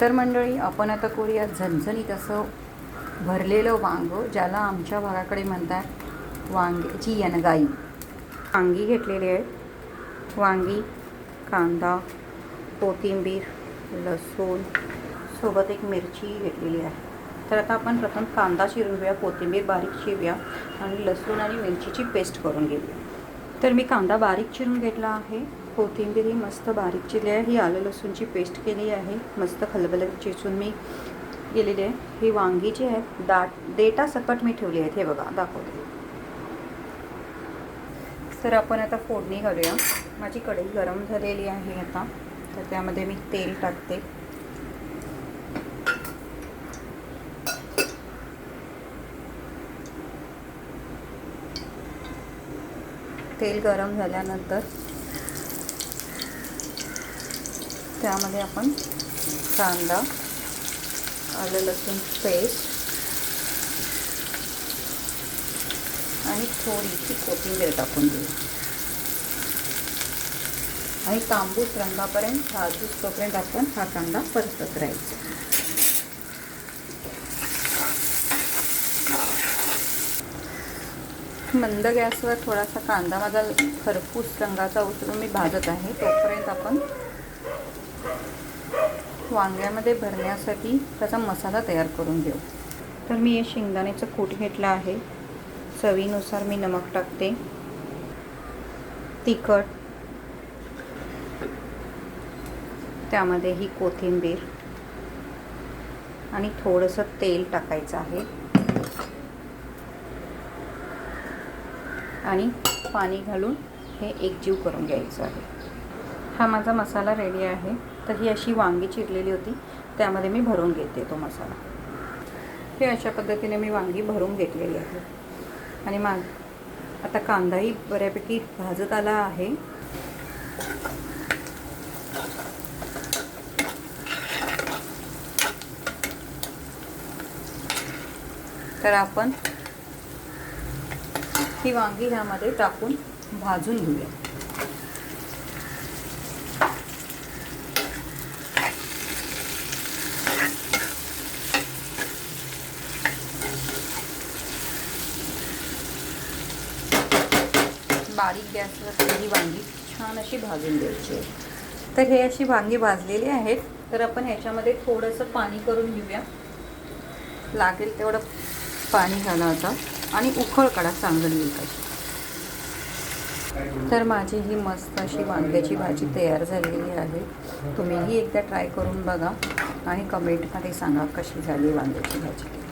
तर मंडळी आपण आता करूया झणझणीत असं भरलेलं वांग ज्याला आमच्या भागाकडे म्हणतात वांग्याची यनगाई वांगी घेतलेली आहे. वांगी कांदा कोथिंबीर लसूण सोबत एक मिरची घेतलेली आहे. तर आता आपण प्रथम कांदा चिरून घेऊया कोथिंबीर बारीक चिरूया आणि लसूण आणि मिरचीची पेस्ट करून घेऊया. तर मी कांदा बारीक चिरून घेतला आहे. कोथिंबीर ही मस्त बारीक चिरली आहे. ही आलं लसूणची पेस्ट केली आहे. मस्त खलबलत चिसून मी केलेली आहे. ही वांगी जी आहेत दाट देटा सकट मी ठेवली आहेत. हे बघा दाखवते. तर आपण आता फोडणी घालूया. माझी कढई गरम झालेली आहे आता. तर त्यामध्ये मी तेल टाकते. तेल गरम झाल्यानंतर त्यामध्ये आपण कांदा आलं लसूण पेस्ट आणि थोडीशी कोथिंबीर टाकून देऊ. आणि तांबूस रंगापर्यंत भाजूस तोपर्यंत आपण हा कांदा परतत राहायचा. मंद गॅसवर थोडासा कांदा माझा खरपूस रंगाचा उचलून मी भाजत आहे. तोपर्यंत आपण वांग्यामध्ये भरण्यासाठी त्याचा मसाला तयार करून घेऊ. तर मी हे शेंगदाण्याचं कूट घेतलं आहे. चवीनुसार मी नमक टाकते. तिखट. त्यामध्ये ही कोथिंबीर. आणि थोडंसं तेल टाकायचं आहे. आणि पाणी घालून हे एकजीव करून घ्यायचं आहे. हा माझा मसाला रेडी आहे. तर ही अशी वांगी चिरलेली होती. त्यामध्ये मी भरून घेते तो मसाला. हे अशा पद्धतीने मी वांगी भरून घेतलेली आहे. आणि मा आता कांदाही बऱ्यापैकी भाजत आला आहे. तर आपण ही वांगी ह्यामध्ये टाकून भाजून घेऊया. बारीक गॅसवर ही वांगी छान अशी भाजून द्यायची आहे. तर हे अशी वांगी भाजलेली आहेत. तर आपण ह्याच्यामध्ये थोडंसं पाणी करून घेऊया. लागेल तेवढं पाणी घाला आता. आणि उखळ काढा चांगली येईल तर माझी ही मस्त अशी वांग्याची भाजी तयार झालेली आहे. तुम्हीही एकदा ट्राय करून बघा आणि कमेंटमध्ये सांगा कशी झाली वांग्याची भाजी.